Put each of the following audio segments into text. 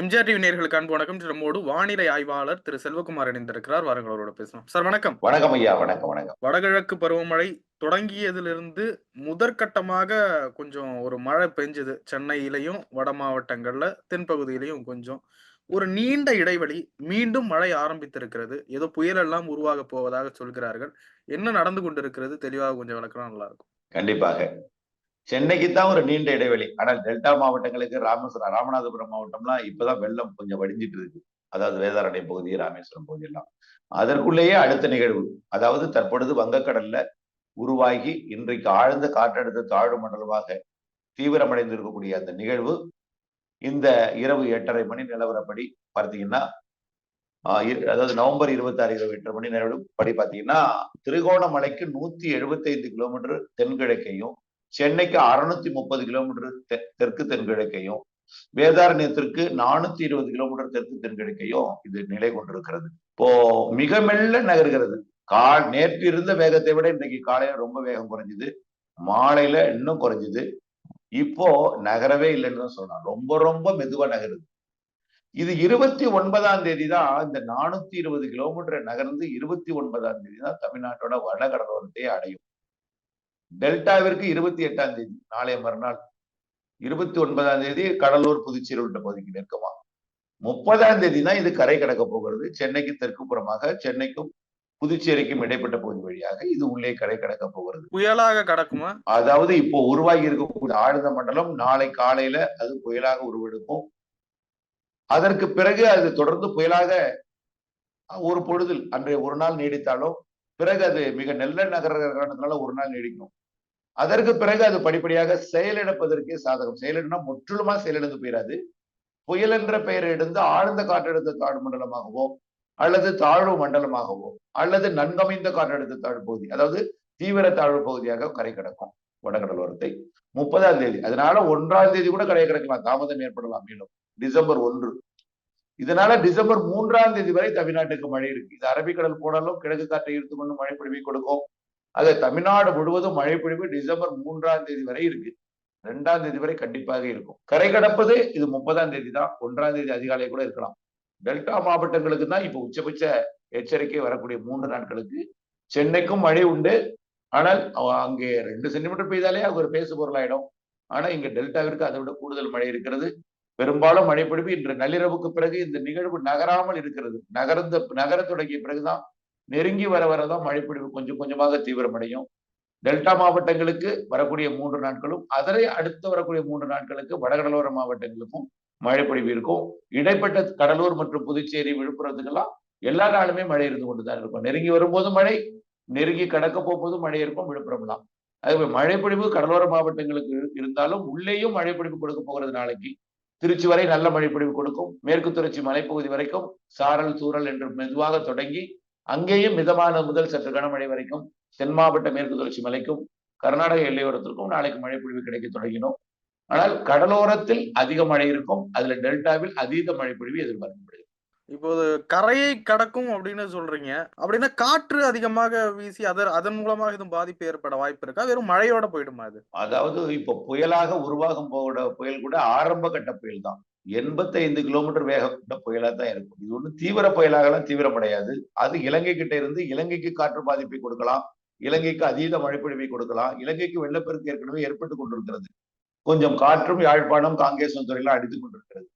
MGR TV நேர்களுக்கு அன்பு வணக்கம். நம்மோடு வானிலை ஆய்வாளர் திரு செல்வகுமார் இணைந்திருக்கிறார். வாருங்கள் அவரோட பேசலாம். சார் வணக்கம். வணக்கம் ஐயா வணக்கம் வணக்கம். வடகிழக்கு பருவமழை தொடங்கியதிலிருந்து முதற்கட்டமாக கொஞ்சம் ஒரு மழை பெஞ்சது. சென்னையிலையும் வட மாவட்டங்கள்ல தென்பகுதியிலையும் கொஞ்சம் ஒரு நீண்ட இடைவெளி மீண்டும் மழை ஆரம்பித்திருக்கிறது. ஏதோ புயல் எல்லாம் உருவாக போவதாக சொல்கிறார்கள். என்ன நடந்து கொண்டிருக்கிறது? தெளிவாக கொஞ்சம் விளக்கலாம் நல்லா இருக்கும். கண்டிப்பாக. சென்னைக்கு தான் ஒரு நீண்ட இடைவெளி. ஆனால் டெல்டா மாவட்டங்களுக்கு ராமேஸ்வரம் ராமநாதபுரம் மாவட்டம்லாம் இப்பதான் வெள்ளம் கொஞ்சம் வடிஞ்சிட்டு இருக்கு. அதாவது வேதாரண்யம் பகுதி ராமேஸ்வரம் பகுதி எல்லாம் அதற்குள்ளேயே அடுத்த நிகழ்வு. அதாவது தற்பொழுது வங்கக்கடல்ல உருவாகி இன்றைக்கு ஆழ்ந்த காற்றழுத்த தாழ்வு மண்டலமாக தீவிரமடைந்திருக்கக்கூடிய அந்த நிகழ்வு இந்த இரவு எட்டரை மணி நிலவரப்படி பார்த்தீங்கன்னா அதாவது நவம்பர் இருபத்தி ஆறு இருபத்தி எட்டு மணி நிலவு படி பார்த்தீங்கன்னா திருகோணமலைக்கு நூத்தி எழுபத்தி ஐந்து கிலோமீட்டர் தென்கிழக்கையும் சென்னைக்கு அறுநூத்தி முப்பது கிலோமீட்டர் தெற்கு தென்கிழக்கையும் வேதாரண்யத்திற்கு நானூத்தி இருபது கிலோமீட்டர் தெற்கு தென்கிழக்கையும் இது நிலை கொண்டிருக்கிறது. இப்போ மிக மெல்ல நகர்கிறது. கா நேற்று இருந்த வேகத்தை விட இன்னைக்கு காலையில ரொம்ப வேகம் குறைஞ்சுது. மாலையில இன்னும் குறைஞ்சுது. இப்போ நகரவே இல்லைன்னு தான் சொல்லலாம். ரொம்ப ரொம்ப மெதுவா நகருது. இது இருபத்தி ஒன்பதாம் தேதி தான் இந்த நானூத்தி இருபது கிலோமீட்டர் நகர்ந்து இருபத்தி ஒன்பதாம் தேதி தான் தமிழ்நாட்டோட வட கடலோரத்தை அடையும். டெல்டாவிற்கு இருபத்தி எட்டாம் தேதி நாளைய மறுநாள் இருபத்தி ஒன்பதாம் தேதி கடலூர் புதுச்சேரி உள்ள பகுதிக்கு நெருக்கமா. முப்பதாம் தேதி தான் இது கரை கடக்க போகிறது. சென்னைக்கு தெற்கு புறமாக சென்னைக்கும் புதுச்சேரிக்கும் இடைப்பட்ட பகுதி வழியாக இது உள்ளே கரை கடக்க போகிறது. புயலாக கடக்குமா? அதாவது இப்போ உருவாகி இருக்கக்கூடிய ஆழ்ந்த மண்டலம் நாளை காலையில அது புயலாக உருவெடுக்கும். அதற்கு பிறகு அது தொடர்ந்து புயலாக ஒரு பொழுதில் அன்றைய ஒரு நாள் நீடித்தாலும் பிறகு அது மிக நல்ல நகர காரணத்தினால ஒரு நாள் நீடிக்கும். அதற்கு பிறகு அது படிப்படியாக செயலிழப்பதற்கே சாதகம். செயலிடனா முற்றிலுமா செயலிழந்து போயிடாது புயல் என்ற பெயரை எடுத்து ஆழ்ந்த காற்றழுத்த தாழ்வு மண்டலமாகவோ அல்லது தாழ்வு மண்டலமாகவோ அல்லது நன்கமைந்த காற்றழுத்த தாழ்வு பகுதி அதாவது தீவிர தாழ்வு பகுதியாக கரை கிடக்கும். வடகடலோரத்தை முப்பதாம் தேதி. அதனால ஒன்றாம் தேதி கூட கரை கிடக்கலாம். தாமதம் ஏற்படலாம். மேலும் டிசம்பர் ஒன்று. இதனால டிசம்பர் மூன்றாம் தேதி வரை தமிழ்நாட்டுக்கு மழை இருக்கு. இது அரபிக்கடல் போனாலும் கிழக்கு காற்றை இழுத்து கொண்டு மழை பொழிவை கொடுக்கும். அது தமிழ்நாடு முழுவதும் மழை பொழிவு டிசம்பர் மூன்றாம் தேதி வரை இருக்கு. ரெண்டாம் தேதி வரை கண்டிப்பாக இருக்கும். கரை கடப்பது இது முப்பதாம் தேதி தான். ஒன்றாம் தேதி அதிகாலை கூட இருக்கலாம். டெல்டா மாவட்டங்களுக்கு தான் இப்போ உச்சபட்ச எச்சரிக்கை வரக்கூடிய மூன்று நாட்களுக்கு. சென்னைக்கும் மழை உண்டு. ஆனால் அங்கே ரெண்டு சென்டிமீட்டர் பெய்தாலே அது ஒரு பேசு பொருளாயிடும் ஆனா இங்க டெல்டாவிற்கு அதை விட கூடுதல் மழை இருக்கிறது. பெரும்பாலும் மழை பொழிவு இன்று நள்ளிரவுக்கு பிறகு இந்த நிகழ்வு நகராமல் இருக்கிறது. நகர்ந்த நகர தொடங்கிய பிறகுதான் நெருங்கி வர வரதான் மழைப்பொழிவு கொஞ்சம் கொஞ்சமாக தீவிரமடையும். டெல்டா மாவட்டங்களுக்கு வரக்கூடிய மூன்று நாட்களும் அதனை அடுத்து வரக்கூடிய மூன்று நாட்களுக்கு வடகடலோர மாவட்டங்களுக்கும் மழைப்பொழிவு இருக்கும். இடைப்பட்ட கடலூர் மற்றும் புதுச்சேரி விழுப்புரத்துக்கெல்லாம் எல்லா நாளுமே மழை இருந்து கொண்டுதான் இருக்கும். நெருங்கி வரும்போது மழை நெருங்கி கடக்க போகும்போது மழை இருக்கும் விழுப்புரம் தான். அது மழைப்பொழிவு கடலோர மாவட்டங்களுக்கு இருந்தாலும் உள்ளேயும் மழைப்பொழிவு கொடுக்க போகிறது நாளைக்கு. திருச்சி வரை நல்ல மழைப்பொழிவு கொடுக்கும். மேற்கு தொடர்ச்சி மலைப்பகுதி வரைக்கும் சாரல் தூரல் என்று மெதுவாக தொடங்கி அங்கேயும் மிதமான முதல் சற்று கனமழை வரைக்கும் தென் மாவட்ட மேற்கு தொடர்ச்சி மலைக்கும் கர்நாடக எல்லையோரத்திற்கும் நாளைக்கு மழை பொழிவு கிடைக்க தொடங்கினோம். ஆனால் கடலோரத்தில் அதிக மழை இருக்கும். அதுல டெல்டாவில் அதீத மழை பொழிவு எதிர்பார்க்கப்படுகிறது. இப்போது கரையை கடக்கும் அப்படின்னு சொல்றீங்க. அப்படின்னா காற்று அதிகமாக வீசி அதன் அதன் மூலமாக எதுவும் பாதிப்பு ஏற்பட வாய்ப்பு இருக்கா? வெறும் மழையோட போயிடுமா அது? அதாவது இப்போ புயலாக உருவாகும் போகிற புயல் கூட ஆரம்ப கட்ட புயல் தான். எண்பத்தைந்து கிலோமீட்டர் வேகம் கொண்ட புயலா தான் இருக்கும். இது ஒண்ணு தீவிர புயலாகலாம் தீவிரமடையாது அது இலங்கை கிட்ட இருந்து இலங்கைக்கு காற்று பாதிப்பை கொடுக்கலாம். இலங்கைக்கு அதீத மழைப்பொழிவை கொடுக்கலாம். இலங்கைக்கு வெள்ளப்பெருக்கு ஏற்கனவே ஏற்பட்டு கொண்டிருக்கிறது. கொஞ்சம் காற்றும் யாழ்ப்பாணம் காங்கேசன் துறையில அடித்துக் கொண்டிருக்கிறது.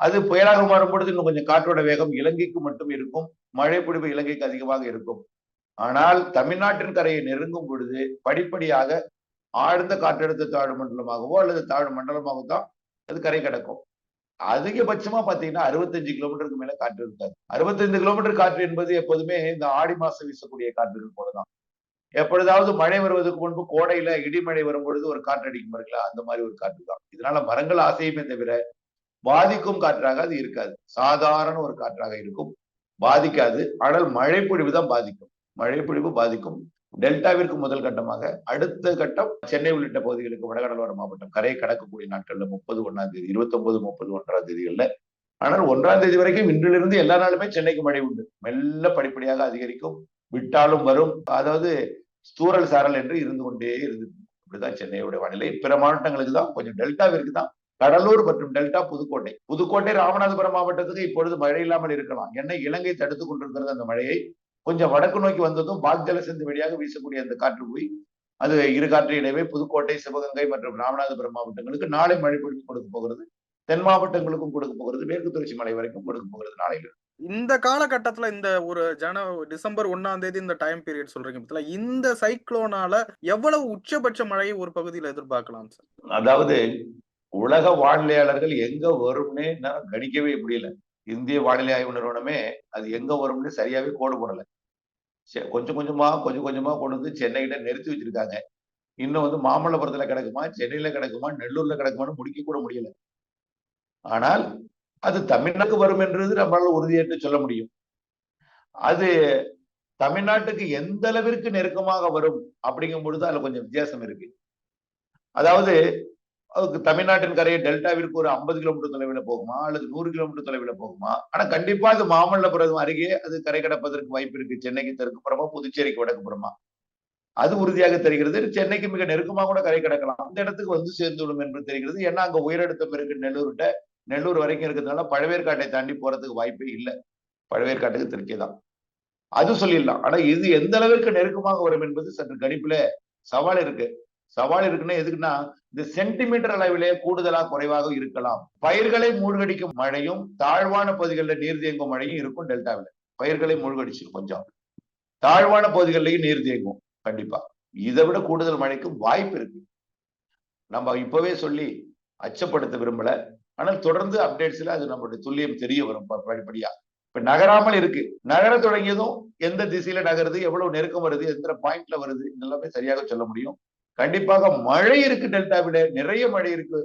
அது புயலாக மாறும் பொழுது இன்னும் கொஞ்சம் காற்றோட வேகம் இலங்கைக்கு மட்டும் இருக்கும். மழை பொழிவு இலங்கைக்கு அதிகமாக இருக்கும். ஆனால் தமிழ்நாட்டின் கரையை நெருங்கும் பொழுது படிப்படியாக ஆழ்ந்த காற்றழுத்த தாழ்வு மண்டலமாகவோ அல்லது தாழ்வு மண்டலமாகவோ தான் அது கரை கிடக்கும். அதிகபட்சமா பாத்தீங்கன்னா அறுபத்தஞ்சு கிலோமீட்டருக்கு மேல காற்று இருக்காது. அறுபத்தைந்து கிலோமீட்டர் காற்று என்பது எப்போதுமே இந்த ஆடி மாசம் வீசக்கூடிய காற்றுகள் போலதான். எப்பொழுதாவது மழை வருவதற்கு முன்பு கோடையில இடிமழை வரும் பொழுது ஒரு காற்று அடிக்கும் பாருங்களா அந்த மாதிரி ஒரு காற்று தான் இதனால மரங்கள் ஆசையுமே தவிர பாதிக்கும் காற்றாக அது இருக்காது. சாதாரண ஒரு காற்றாக இருக்கும். பாதிக்காது. ஆனால் மழை பொழிவு தான் பாதிக்கும். மழை பொழிவு பாதிக்கும். டெல்டாவிற்கு முதல் கட்டமாக அடுத்த கட்டம் சென்னை உள்ளிட்ட பகுதிகளுக்கு வடகடலோர மாவட்டம் கரையை கடக்கக்கூடிய நாட்கள்ல முப்பது ஒன்னாம் தேதி இருபத்தி ஒன்பது முப்பது ஒன்றாம் தேதிகள்ல. ஆனால் ஒன்றாம் தேதி வரைக்கும் இன்றிலிருந்து எல்லா நாளுமே சென்னைக்கு மழை உண்டு. மெல்ல படிப்படியாக அதிகரிக்கும். விட்டாலும் வரும். அதாவது தூரல் சாரல் என்று இருந்து கொண்டே இருந்து இப்படிதான் சென்னையோட வானிலை. பிற மாவட்டங்களுக்கு தான் கொஞ்சம் டெல்டாவிற்கு தான் கடலூர் மற்றும் டெல்டா புதுக்கோட்டை. புதுக்கோட்டை ராமநாதபுரம் மாவட்டத்துக்கு இப்பொழுது மழை இல்லாமல் இருக்கலாம். என்ன இலங்கை தடுத்துக் கொண்டிருக்கிறது அந்த மழையை. கொஞ்சம் வடக்கு நோக்கி வந்ததும் பாக்ஜல சிந்து வழியாக வீசக்கூடிய அந்த காற்று போய் அது இரு காற்று இடைவே புதுக்கோட்டை சிவகங்கை மற்றும் ராமநாதபுரம் மாவட்டங்களுக்கு நாளை மழை பொழிவு கொடுக்க போகிறது. தென் மாவட்டங்களுக்கும் கொடுக்க போகிறது. மேற்கு தொடர்ச்சி மலை வரைக்கும் கொடுக்க போகிறது நாளையில இந்த காலகட்டத்துல இந்த ஒரு ஜன டிசம்பர் ஒண்ணாம் தேதி இந்த டைம் பீரியட் சொல்றீங்க பத்தில இந்த சைக்ளோனால எவ்வளவு உச்சபட்ச மழையை ஒரு பகுதியில் எதிர்பார்க்கலாம் சார் அதாவது உலக வானிலையாளர்கள் எங்க வரும்னே நான் கணிக்கவே முடியல. இந்திய வானிலை ஆய்வு நிறுவனமே அது எங்க வரும்னு சரியாவே கோடு போடல. கொஞ்சம் கொஞ்சமா கொஞ்சம் கொஞ்சமா கொண்டு வந்து சென்னைகிட்ட நிறுத்தி வச்சிருக்காங்க. இன்னும் வந்து மாமல்லபுரத்துல கிடக்குமா சென்னையில கிடக்குமா நெல்லூர்ல கிடக்குமான்னு முடிக்க கூட முடியல. ஆனால் அது தமிழ்நாட்டுக்கு வரும் என்றது நம்மளால உறுதியேற்று சொல்ல முடியும். அது தமிழ்நாட்டுக்கு எந்த அளவிற்கு நெருக்கமாக வரும் அப்படிங்கும் பொழுது அதுல கொஞ்சம் வித்தியாசம் இருக்கு. அதாவது அதுக்கு தமிழ்நாட்டின் கரையை டெல்டாவிற்கு ஒரு ஐம்பது கிலோமீட்டர் தொலைவில் போகுமா? அல்லது நூறு கிலோமீட்டர் தொலைவில் போகுமா? ஆனா கண்டிப்பா அது மாமல்லபுரம் அருகே அது கரை கடப்பதற்கு வாய்ப்பு இருக்கு. சென்னைக்கு தெற்குப்புறமா புதுச்சேரிக்கு வடக்கு புறமா. அது உறுதியாக தெரிகிறது. சென்னைக்கு மிக நெருக்கமாக கூட கரை கடக்கலாம். அந்த இடத்துக்கு வந்து சேர்ந்துவிடும் என்று தெரிகிறது. ஏன்னா அங்க உயரழுத்தம் இருக்கு நெல்லூர்கிட்ட நெல்லூர் வரைக்கும் இருக்கிறதுனால பழவேற்காட்டை தாண்டி போறதுக்கு வாய்ப்பே இல்லை. பழவேற்காட்டுக்கு திருச்சி தான். அது சொல்லிடலாம். ஆனா இது எந்த அளவிற்கு நெருக்கமாக வரும் என்பது சற்று கணிப்புல சவால் இருக்கு. சவால் இருக்குன்னா எதுக்குன்னா இந்த சென்டிமீட்டர் அளவிலே கூடுதலா குறைவாக இருக்கலாம். பயிர்களை மூழ்கடிக்கும் மழையும் தாழ்வான பகுதிகளில் நீர் தேங்கும் மழையும் இருக்கும் டெல்டாவில். பயிர்களை மூழ்கடிச்சிடும் கொஞ்சம். தாழ்வான பகுதிகளிலையும் நீர் தேங்கும் கண்டிப்பா. இதை விட கூடுதல் மழைக்கு வாய்ப்பு இருக்கு. நம்ம இப்பவே சொல்லி அச்சப்படுத்த விரும்பல. ஆனால் தொடர்ந்து அப்டேட்ஸ்ல அது நம்மளுடைய துல்லியம் தெரிய வரும் ப- படிப்படியா. இப்ப நகராமல் இருக்கு. நகர தொடங்கியதும் எந்த திசையில நகருது எவ்வளவு நெருக்கம் வருது எந்த பாயிண்ட்ல வருது எல்லாமே சரியாக சொல்ல முடியும். கண்டிப்பாக மழை இருக்கு டெல்டாவில நிறைய மழை இருக்கு.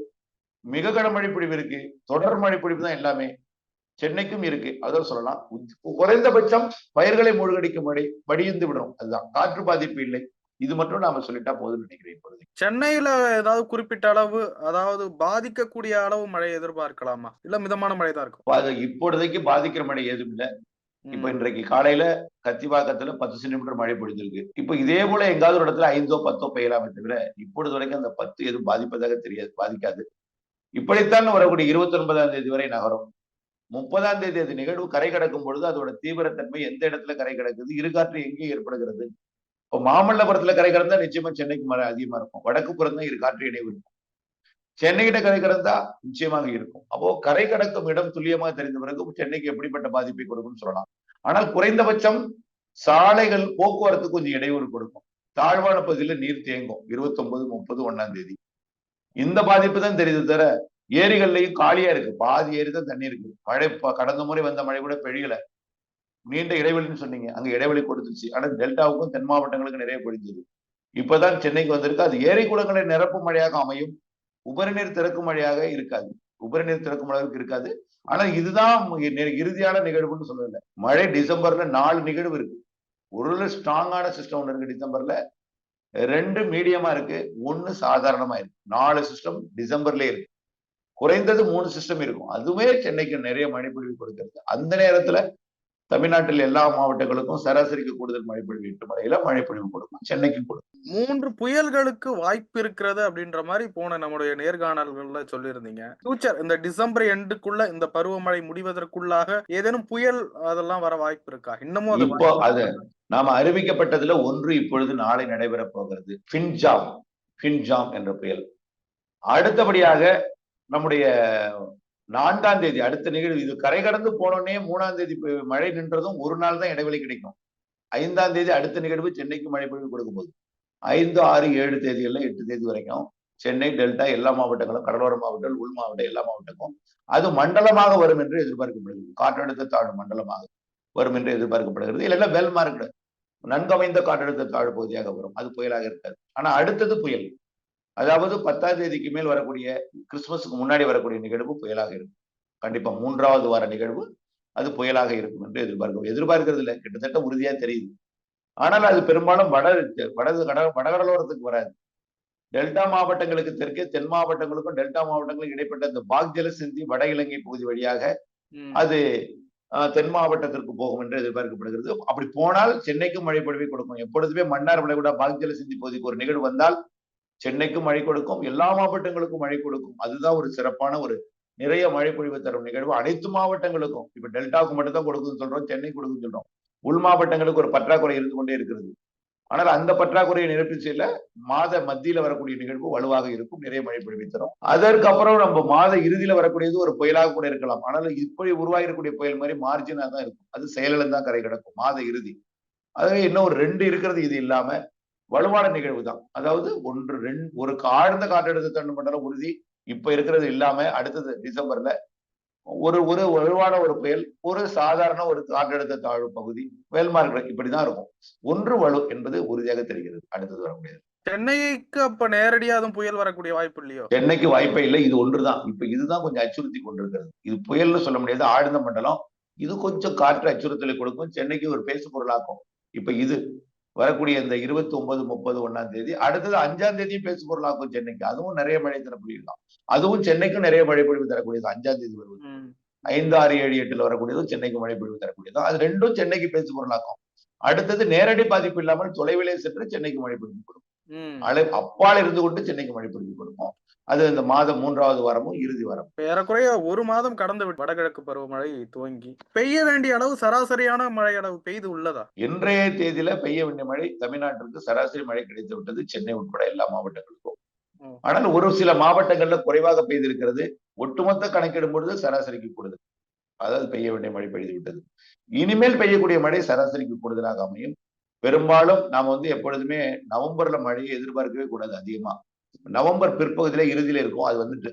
மிக கனமழை பொழிவு இருக்கு. தொடர் மழை பொழிவு தான் எல்லாமே சென்னைக்கும் இருக்கு. அதான் சொல்லலாம். குறைந்தபட்சம் பயிர்களை மூழ்கடிக்கும் மழை வடிந்து விடும். அதுதான். காற்று பாதிப்பு இல்லை. இது மட்டும் நாம சொல்லிட்டா போதும்னு நினைக்கிறேன் இப்பொழுது. சென்னையில ஏதாவது குறிப்பிட்ட அளவு அதாவது பாதிக்கக்கூடிய அளவு மழை எதிர்பார்க்கலாமா? இல்ல மிதமான மழை தான் இருக்கும் இப்பொழுதைக்கு பாதிக்கிற மழை ஏதும் இல்லை. இப்ப. இன்றைக்கு காலையில கத்திவாக்கத்துல பத்து சென்டிமீட்டர் மழை பொழிந்திருக்கு இப்ப இதே போல எங்காவது ஒரு இடத்துல ஐந்தோ பத்தோ பெய்யலாமே தவிர இப்பொழுது வரைக்கும் அந்த பத்து எதுவும் பாதிப்பதாக தெரியாது பாதிக்காது. இப்படித்தான் வரக்கூடிய இருபத்தி ஒன்பதாம் தேதி வரை நகரும். முப்பதாம் தேதி அது நிகழ்வு கரை கடக்கும் பொழுது அதோட தீவிரத்தன்மை எந்த இடத்துல கரை கிடக்குது இருகாற்று எங்கே ஏற்படுகிறது? இப்போ மாமல்லபுரத்துல கரை கடந்தா நிச்சயமா சென்னைக்கு மழை அதிகமா இருக்கும். வடக்கு புறம் தான் இரு காற்று இணைவு இருக்கும். சென்னைகிட்ட கரை கடந்தா நிச்சயமாக இருக்கும். அப்போ கரை கடக்கும் இடம் துல்லியமாக தெரிந்த பிறகு சென்னைக்கு எப்படிப்பட்ட பாதிப்பை கொடுக்கும்னு சொல்லலாம். ஆனால் குறைந்தபட்சம் சாலைகள் போக்குவரத்து கொஞ்சம் இடையூறு கொடுக்கும். தாழ்வான பகுதியில் நீர் தேங்கும். இருபத்தி ஒன்பது முப்பது ஒன்னாம் தேதி. இந்த பாதிப்பு தான் தெரியுது தவிர ஏரிகள்லயும் காலியா இருக்கு. பாதி ஏரி தான் தண்ணி இருக்கு. மழை ப- கடந்த முறை வந்த மழை கூட பெழியல நீண்ட இடைவெளின்னு சொன்னீங்க. அங்க இடைவெளி கொடுத்துச்சு ஆனா டெல்டாவுக்கும் தென் மாவட்டங்களுக்கு நிறைய பொழிஞ்சது. இப்பதான் சென்னைக்கு வந்திருக்கு. அது ஏரி குளங்களை நிரப்பு மழையாக அமையும். உபரிநீர் திறக்கும் வழியாக இருக்காது. உபரிநீர் திறக்கும் அளவுக்கு இருக்காது. ஆனா இதுதான் இறுதியான நிகழ்வுன்னு சொல்லல. மழை டிசம்பர்ல நாலு நிகழ்வு இருக்கு. ஒரு ஸ்ட்ராங்கான சிஸ்டம் ஒன்று இருக்கு டிசம்பர்ல. ரெண்டு மீடியமா இருக்கு. ஒன்னு சாதாரணமா இருக்கு. நாலு சிஸ்டம் டிசம்பர்லயே இருக்கு. குறைந்தது மூணு சிஸ்டம் இருக்கும். அதுவே சென்னைக்கு நிறைய மழைப்பொழிவு கொடுக்கிறது. அந்த நேரத்துல தமிழ்நாட்டில் எல்லா மாவட்டங்களுக்கும் சராசரிக்கு கூடுதல் மழைப்பொழிவு எட்டு மழையில மழைப்பொழிவு கொடுக்கும். சென்னைக்கும் கொடுக்கும். மூன்று புயல்களுக்கு வாய்ப்பு இருக்கிறது அப்படின்ற மாதிரி போன நம்முடைய நேர்காணல்கள்ல சொல்லியிருந்தீங்க. ஃபியூச்சர் இந்த டிசம்பர் எண்டுக்குள்ள இந்த பருவமழை முடிவதற்குள்ளாக ஏதேனும் புயல் அதெல்லாம் வர வாய்ப்பு இருக்கா? இன்னமும் அது இப்போ அது? நாம அறிவிக்கப்பட்டதுல ஒன்று இப்பொழுது நாளை நடைபெற போகிறது. ஃபின்ஜாம் ஃபின்ஜாம் என்ற புயல். அடுத்தபடியாக நம்முடைய நான்காம் தேதி அடுத்த நிகழ்வு. இது கரை கடந்து போனோடனே மூணாம் தேதி மழை நின்றதும் ஒரு நாள் தான் இடைவெளி கிடைக்கும். ஐந்தாம் தேதி அடுத்த நிகழ்வு சென்னைக்கு மழை பொழிவு கொடுக்கும்போது. ஐந்து ஆறு ஏழு தேதிகள்ல எட்டு தேதி வரைக்கும் சென்னை டெல்டா எல்லா மாவட்டங்களும் கடலோர மாவட்டங்கள் உள் மாவட்டம் எல்லா மாவட்டங்களும் அது மண்டலமாக வரும் என்று எதிர்பார்க்கப்படுகிறது. காற்றழுத்த தாழ்வு மண்டலமாக வரும் என்று எதிர்பார்க்கப்படுகிறது. இல்லைன்னா வெல் மார்க்டு நன்கமைந்த காற்றழுத்த தாழ்வு பகுதியாக வரும். அது புயலாக இருக்காது. ஆனா அடுத்தது புயல். அதாவது பத்தாம் தேதிக்கு மேல் வரக்கூடிய கிறிஸ்துமஸுக்கு முன்னாடி வரக்கூடிய நிகழ்வு புயலாக இருக்கும். கண்டிப்பா மூன்றாவது வார நிகழ்வு அது புயலாக இருக்கும் என்று எதிர்பார்க்க எதிர்பார்க்கிறது இல்லை கிட்டத்தட்ட உறுதியா தெரியுது. ஆனால் அது பெரும்பாலும் வட வட கட வடகடலோரத்துக்கு வராது. டெல்டா மாவட்டங்களுக்கு தெற்கே தென் மாவட்டங்களுக்கும் டெல்டா மாவட்டங்களுக்கும் இடைப்பட்ட இந்த பாக்ஜல சிந்தி வட இலங்கை பகுதி வழியாக. அது தென் மாவட்டத்திற்கு போகும் என்று எதிர்பார்க்கப்படுகிறது. அப்படி போனால் சென்னைக்கும் மழை பொழிவை கொடுக்கும். எப்பொழுதுமே மன்னார் விளைகுடா பாக்ஜல சிந்தி பகுதிக்கு ஒரு நிகழ்வு வந்தால் சென்னைக்கும் மழை கொடுக்கும் எல்லா மாவட்டங்களுக்கும் மழை கொடுக்கும். அதுதான் ஒரு சிறப்பான ஒரு நிறைய மழை பொழிவு தரும் நிகழ்வு. அனைத்து மாவட்டங்களுக்கும் இப்ப டெல்டாவுக்கு மட்டும் தான் கொடுக்குன்னு சொல்றோம் சென்னை கொடுக்குன்னு சொல்றோம். உள் மாவட்டங்களுக்கு ஒரு பற்றாக்குறை இருந்து கொண்டே இருக்கிறது. ஆனால் அந்த பற்றாக்குறையை நிரப்பி செய்யல மாத மத்தியில வரக்கூடிய நிகழ்வு வலுவாக இருக்கும் நிறைய மழை பொழிவை தரும். அதற்கப்புறம் நம்ம மாத இறுதியில வரக்கூடியது ஒரு புயலாக கூட இருக்கலாம். ஆனால் இப்படி உருவாகிருக்கக்கூடிய புயல் மாதிரி மார்ஜினா தான் இருக்கும். அது செயலில் தான் கரை கிடக்கும் மாத இறுதி. அதுவே இன்னும் ஒரு ரெண்டு இருக்கிறது இது இல்லாம வலுவான நிகழ்வு தான் அதாவது ஒன்று ரெண்டு ஒரு ஆழ்ந்த காற்றழுத்த தாழ்வு மண்டலம் உறுதி இப்ப இருக்கிறது இல்லாம அடுத்தது டிசம்பர்ல ஒரு ஒரு வலுவான ஒரு புயல் ஒரு சாதாரண ஒரு காற்றழுத்த தாழ்வு பகுதி புயல் மார்க் இப்படிதான் இருக்கும். ஒன்று வலு என்பது உறுதியாக தெரிகிறது. அடுத்தது வரக்கூடியது சென்னைக்கு அப்ப நேரடியா அதுவும் புயல் வரக்கூடிய வாய்ப்பு இல்லையோ? சென்னைக்கு வாய்ப்பே இல்லை. இது ஒன்றுதான். இப்ப இதுதான் கொஞ்சம் அச்சுறுத்தி கொண்டிருக்கிறது. இது புயல்னு சொல்ல முடியாது. ஆழ்ந்த மண்டலம். இது கொஞ்சம் காற்று அச்சுறுத்தலை கொடுக்கும். சென்னைக்கு ஒரு பேசு பொருளாக்கும் இப்ப இது வரக்கூடிய இந்த இருபத்தி ஒன்பது முப்பது ஒன்னாம் தேதி அடுத்தது அஞ்சாம் தேதியும் பேசு பொருளாக்கும் சென்னைக்கு. அதுவும் நிறைய மழை தரக்கூடியதுதான். அதுவும் சென்னைக்கும் நிறைய மழை பொழிவு தரக்கூடியது அஞ்சாம் தேதி வருவது. ஐந்து ஆறு ஏழு எட்டுல வரக்கூடியதும் சென்னைக்கு மழை பொழிவு தரக்கூடியதும் அது ரெண்டும் சென்னைக்கு பேசு பொருளாக்கும் அடுத்தது நேரடி பாதிப்பு இல்லாமல் தொலைவிலே சென்று சென்னைக்கு மழை பொழிவு கொடுக்கும். அலை அப்பால் இருந்து கொண்டு சென்னைக்கு மழை பொழிவு கொடுக்கும். அது இந்த மாதம் மூன்றாவது வாரமும் இறுதி வாரம். ஏறக்குறைய ஒரு மாதம் கடந்து வடகிழக்கு பருவமழை துவங்கி பெய்ய வேண்டிய அளவு சராசரியான மழை அளவு பெய்து உள்ளதா? இன்றைய தேதியில பெய்ய வேண்டிய மழை தமிழ்நாட்டிற்கு சராசரி மழை கிடைத்து விட்டது சென்னை உட்பட எல்லா மாவட்டங்களுக்கும். ஆனால் ஒரு சில மாவட்டங்கள்ல குறைவாக பெய்திருக்கிறது ஒட்டுமொத்த கணக்கிடும் பொழுது சராசரிக்கு கூடுதல் அதாவது பெய்ய வேண்டிய மழை பெய்து விட்டது. இனிமேல் பெய்யக்கூடிய மழை சராசரிக்கு கூடுதலாக அமையும். பெரும்பாலும் நாம வந்து எப்பொழுதுமே நவம்பர்ல மழையை எதிர்பார்க்கவே கூடாது அதிகமா. நவம்பர் பிற்பகுதியில இறுதியில இருக்கும். அது வந்துட்டு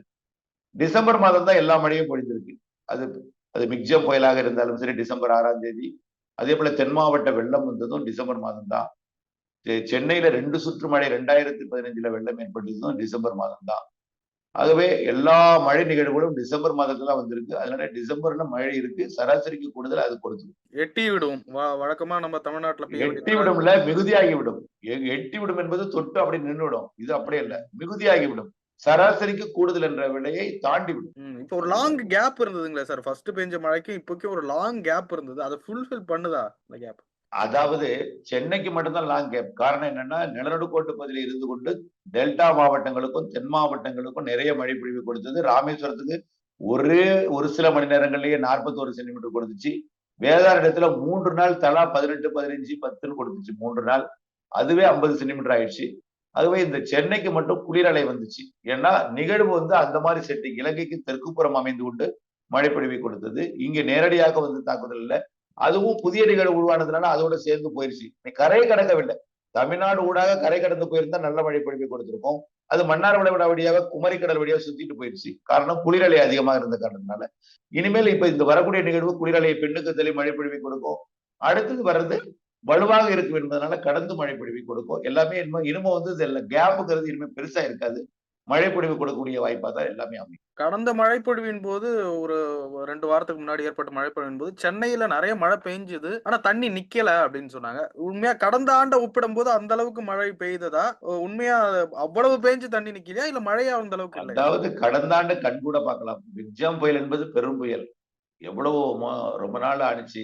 டிசம்பர் மாதம் தான் எல்லா மழையும் பொழிந்திருக்கு. அது அது மிக்ஜம் புயலாக இருந்தாலும் சரி டிசம்பர் ஆறாம் தேதி. அதே போல தென் மாவட்ட வெள்ளம் வந்ததும் டிசம்பர் மாதம் தான் சென்னையில ரெண்டு சுற்று மழை ரெண்டாயிரத்தி பதினஞ்சுல வெள்ளம் ஏற்பட்டதும் டிசம்பர் மாதம் தான் ஆகவே எல்லா மழை நிகழ்வுகளும் டிசம்பர் மாதத்துல வந்திருக்கு. அதனால டிசம்பர்ல மழை இருக்கு. சராசரிக்கு கூடுதல் அது கொடுத்து எட்டி விடும். வழக்கமா நம்ம தமிழ்நாட்டுல எட்டி விடும்ல மிகுதியாகி விடும். எட்டி விடும் என்பது தொட்டு அப்படி நின்று விடும். இது அப்படியே இல்ல மிகுதியாகி விடும். சராசரிக்கு கூடுதல் என்ற விலையை தாண்டி விடும். இப்போ ஒரு லாங் கேப் இருந்ததுங்களே சார் ஃபர்ஸ்ட் பெஞ்ச மழைக்கும் இப்போக்கும் ஒரு லாங் கேப் இருந்தது. அதை ஃபுல்ஃபில் பண்ணுதா அந்த கேப் அதாவது சென்னைக்கு மட்டும்தான் லாங் கேப் காரணம் என்னன்னா நிலநடுக்கோட்டு பகுதியில் இருந்து கொண்டு டெல்டா மாவட்டங்களுக்கும் தென் மாவட்டங்களுக்கும் நிறைய மழை பொழிவு கொடுத்தது. ராமேஸ்வரத்துக்கு ஒரே ஒரு சில மணி நேரங்கள்லயே நாற்பத்தோரு சென்டிமீட்டர் கொடுத்துச்சு. வேதாரண்யத்துல மூன்று நாள் தலா பதினெட்டு பதினஞ்சு பத்துன்னு கொடுத்துச்சு மூன்று நாள். அதுவே ஐம்பது சென்டிமீட்டர் ஆயிடுச்சு. அதுவே இந்த சென்னைக்கு மட்டும் குளிரலை வந்துச்சு. ஏன்னா நிகழ்வு வந்து அந்த மாதிரி செட்டிங் இலங்கைக்கு தெற்குப்புறம் அமைந்து கொண்டு மழை கொடுத்தது. இங்கே நேரடியாக வந்து தாக்குதல் இல்லை. அதுவும் புதிய நிகழ்வு உருவானதுனால அதோட சேர்ந்து போயிருச்சு. நீ கரை கடக்கவில்லை. தமிழ்நாடு ஊடாக கரை கடந்து போயிருந்தா நல்ல மழை பொழிவை கொடுத்திருக்கும். அது மன்னார் விட வழியாக குமரிக்கடல் வழியாக சுத்திட்டு போயிருச்சு. காரணம் குளிரலை அதிகமாக இருந்த காரணத்தினால. இனிமேல் இப்ப இந்த வரக்கூடிய நிகழ்வு குளிரலையை பெண்ணுக்கு தள்ளி மழை பொழிவை கொடுக்கும். அடுத்தது வர்றது வலுவாக இருக்கும் என்பதனால கடந்து மழை பொழிவை கொடுக்கும். எல்லாமே இனிமே இனிமே வந்து இதுல கேப்புங்கிறது இனிமே பெருசா இருக்காது. மழை பொழிவு கொடுக்கக்கூடிய வாய்ப்பா தான் எல்லாமே அமையும். கடந்த மழைப்பொழிவின் போது ஒரு ரெண்டு வாரத்துக்கு முன்னாடி ஏற்பட்ட மழைப்பொழிவின் போது சென்னையில நிறைய மழை பெஞ்சுது. ஆனா தண்ணி நிக்கல அப்படின்னு சொன்னாங்க. உண்மையா கடந்த ஆண்டை ஒப்பிடும் போது அந்த அளவுக்கு மழை பெய்ததா? உண்மையா அவ்வளவு பெஞ்சு தண்ணி நிக்கலையா? இல்ல மழையா அந்த அளவுக்கு அதாவது கடந்த ஆண்டு கண்கூட பார்க்கலாம். பிக்ஜாம் புயல் என்பது பெரும் புயல். எவ்வளவு ரொம்ப நாள் ஆணிச்சு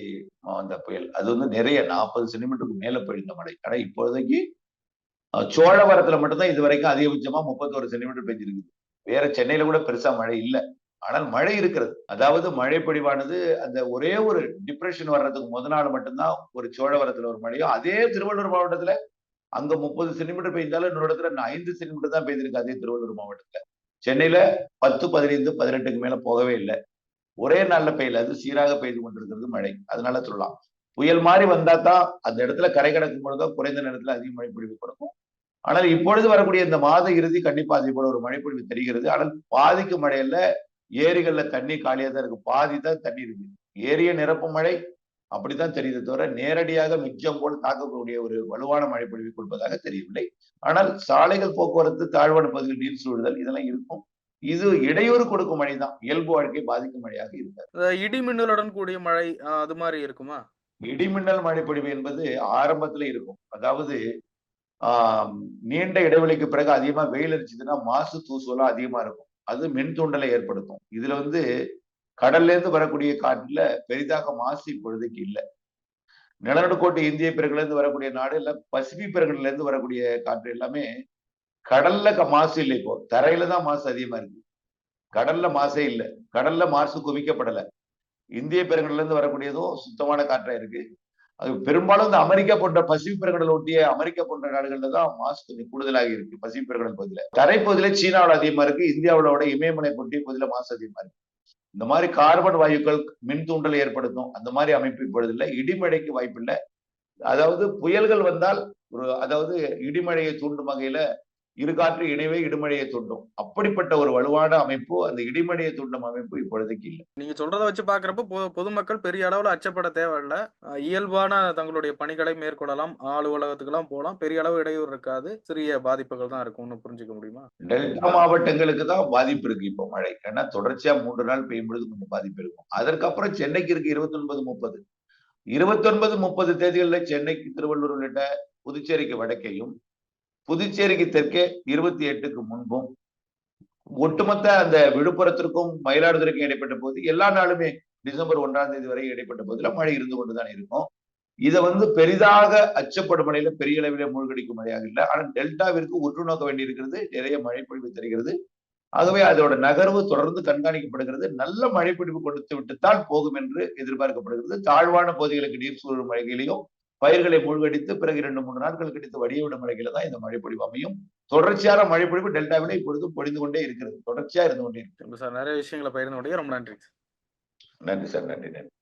அந்த புயல். அது வந்து நிறைய நாற்பது சென்டிமீட்டருக்கு மேல பெய்ந்த மழை. ஆனா இப்போதைக்கு சோழவரத்துல மட்டும்தான் இது வரைக்கும் அதிகபட்சமா முப்பத்தோரு சென்டிமீட்டர் பெஞ்சிருக்கு வேற சென்னையில கூட பெருசா மழை இல்லை. ஆனால் மழை இருக்கிறது. அதாவது மழை பொழிவானது அந்த ஒரே ஒரு டிப்ரெஷன் வர்றதுக்கு முத நாள் மட்டும்தான் ஒரு சோழவரத்துல ஒரு மழையும் அதே திருவள்ளூர் மாவட்டத்துல அங்க முப்பது சென்டிமீட்டர் பெய்தாலும் இன்னொரு இடத்துல ஐந்து சென்டிமீட்டர் தான் பெய்திருக்கு அதே திருவள்ளூர் மாவட்டத்துல. சென்னையில பத்து பதினைந்து பதினெட்டுக்கு மேல போகவே இல்லை. ஒரே நாள்ல பெய்யல. அது சீராக பெய்து கொண்டிருக்கிறது மழை. அதனால சொல்லலாம். புயல் மாதிரி வந்தா தான் அந்த இடத்துல கரை கடக்கும் பொழுதுதான் குறைந்த நேரத்துல அதிக மழைப்பொழிவு கொடுக்கும். ஆனால் இப்பொழுது வரக்கூடிய இந்த மாத இறுதி கண்டிப்பா அதே போல ஒரு மழைப்பொழிவு தெரிகிறது. ஆனால் பாதிக்கு மழையில ஏரிகள்ல தண்ணி காலியா தான் இருக்கு. பாதி தான் தண்ணி இருக்கு. ஏரிய நிரப்பு மழை அப்படித்தான் தெரியுது தவிர நேரடியாக மிச்சம் போல் தாக்கக்கூடிய ஒரு வலுவான மழைப்பொழிவு கொடுப்பதாக தெரியவில்லை. ஆனால் சாலைகள் போக்குவரத்து தாழ்வான பகுதியில் நீர் சூழுதல் இதெல்லாம் இருக்கும். இது இடையூறு கொடுக்கும் மழை தான் இயல்பு வாழ்க்கை பாதிக்கும் மழையாக இருக்காது. இடி மின்னலுடன் கூடிய மழை அது மாதிரி இருக்குமா? இடிமின்னல் மழைப்பொழிவு என்பது ஆரம்பத்துல இருக்கும். அதாவது ஆஹ் நீண்ட இடைவெளிக்கு பிறகு அதிகமா வெயில் அடிச்சதுன்னா மாசு தூசுவெல்லாம் அதிகமா இருக்கும். அது மின் தூண்டலை ஏற்படுத்தும். இதுல வந்து கடல்ல இருந்து வரக்கூடிய காற்றுல பெரிதாக மாசு இப்பொழுதைக்கு இல்லை. நிலநடுக்கோட்டு இந்திய பிறகுல இருந்து வரக்கூடிய நாடு இல்ல பசிபிக் பிறகுல இருந்து வரக்கூடிய காற்று எல்லாமே கடல்ல க- மாசு இல்லை இப்போ. தரையில தான் மாசு அதிகமா இருக்கு. கடல்ல மாசே இல்லை. கடல்ல மாசு குவிக்கப்படலை. இந்திய பெருங்கடலேருந்து வரக்கூடியதும் சுத்தமான காற்றா இருக்கு. அது பெரும்பாலும் இந்த அமெரிக்கா போன்ற பசிபிக் பெருங்கடல் ஒட்டிய அமெரிக்கா போன்ற நாடுகள்ல தான் மாசு கொஞ்சம் கூடுதலாக இருக்கு பசிபிக் பெருங்கடல் பகுதியில. தரைப்பகுதியில சீனாவில் அதிகமா இருக்கு இந்தியாவோட இமயமலை ஒட்டிய பகுதியில மாசு அதிகமா இருக்கு. இந்த மாதிரி கார்பன் வாயுக்கள் மின் தூண்டல் ஏற்படுத்தும் அந்த மாதிரி அமைப்பு இப்பொழுது இல்லை. இடிமழைக்கு வாய்ப்பு இல்லை அதாவது புயல்கள் வந்தால் ஒரு அதாவது இடிமழையை தூண்டும் வகையில இரு காற்று இணைவே இடிமழையை தூண்டும். அப்படிப்பட்ட ஒரு வலுவான அமைப்பு அந்த இடிமழையை தூண்டும் அமைப்பு இப்பொழுதைக்கு இல்லை. நீங்க சொல்றத வச்சு பாக்குறப்ப பொதுமக்கள் பெரிய அளவுல அச்சப்பட தேவையில்ல. இயல்பான தங்களுடைய பணிகளை மேற்கொள்ளலாம் அலுவலகத்துக்கெல்லாம் போகலாம் பெரிய அளவு இடையூறு இருக்காது சிறிய பாதிப்புகள் தான் இருக்கும்னு புரிஞ்சுக்க முடியுமா? டெல்டா மாவட்டங்களுக்கு தான் பாதிப்பு இருக்கு இப்போ மழை. ஏன்னா தொடர்ச்சியா மூன்று நாள் பெய்யும் பொழுது கொஞ்சம் பாதிப்பு இருக்கும். அதற்கப்புறம் சென்னைக்கு இருக்கு இருபத்தி ஒன்பது முப்பது. இருபத்தி ஒன்பது முப்பது தேதிகளில் சென்னைக்கு திருவள்ளூர் உள்ளிட்ட புதுச்சேரிக்கு வடக்கேயும் புதுச்சேரிக்கு தெற்கே இருபத்தி எட்டுக்கு முன்பும் ஒட்டுமொத்த அந்த விழுப்புரத்திற்கும் மயிலாடுதுறைக்கும் இடைப்பட்ட போது எல்லா நாளுமே டிசம்பர் ஒன்றாம் தேதி வரை இடைப்பட்ட போதுல மழை இருந்து கொண்டுதான் இருக்கும். இதை வந்து பெரிதாக அச்சப்படும் மழையில பெரிய அளவில மூழ்கடிக்கும் மழையாக இல்லை. ஆனால் டெல்டாவிற்கு உற்று நோக்க வேண்டியிருக்கிறது நிறைய மழை பொழிவு தருகிறது. ஆகவே அதோட நகர்வு தொடர்ந்து கண்காணிக்கப்படுகிறது. நல்ல மழைப்பிடிப்பு கொடுத்து விட்டுத்தான் போகும் என்று எதிர்பார்க்கப்படுகிறது. தாழ்வான பகுதிகளுக்கு நீர் சூழல் மழையிலையும் பயிர்களை மூழ்கடித்து பிறகு இரண்டு மூன்று நாட்கள் கிடைத்து வடியவிடும் மழைகளை தான் இந்த மழைப்பொழிவு அமையும். தொடர்ச்சியான மழைப்பொழிவு டெல்டாவில இப்பொழுது பொழிந்து கொண்டே இருக்கிறது. தொடர்ச்சியா இருந்து கொண்டே இருக்கிறது. சார் நிறைய விஷயங்களை பகிர்ந்து முடியும் ரொம்ப நன்றி நன்றி சார் நன்றி நன்றி.